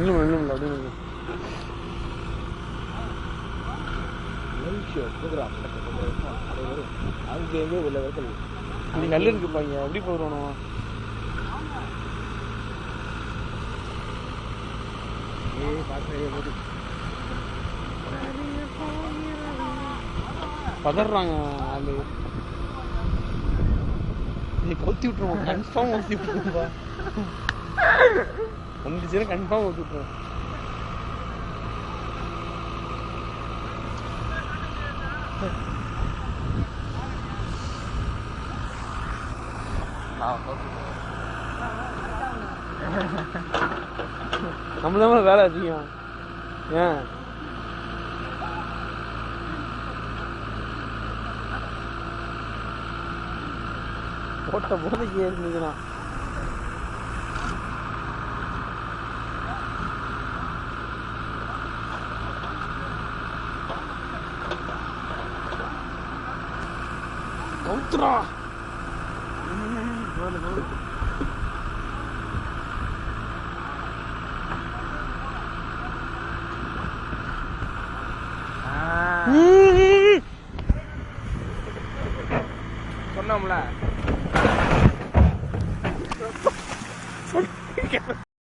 இன்னும் இன்னும் இல்லை அப்படின்னு இருக்கு. அங்கேயே உள்ள வரைக்கும் இங்க கல் இருக்குப்பா எப்படி போயிடணும் ஏய் பார்த்து போட்டு பதறாங்க ஆளு. நீ கொத்தி விட்டுருவோம் கன்ஃபார்ம் கொத்தி விட்டுருவோம்பா. வந்துச்சுன்னா கன்ஃபார்ம் கொத்தி விட்டுருவோம் வேலை அதிகம். ஏன்? போட்ட போதைக்கு ஏறிச்சுன்னா கவுத்துறா சொன்னோம்ல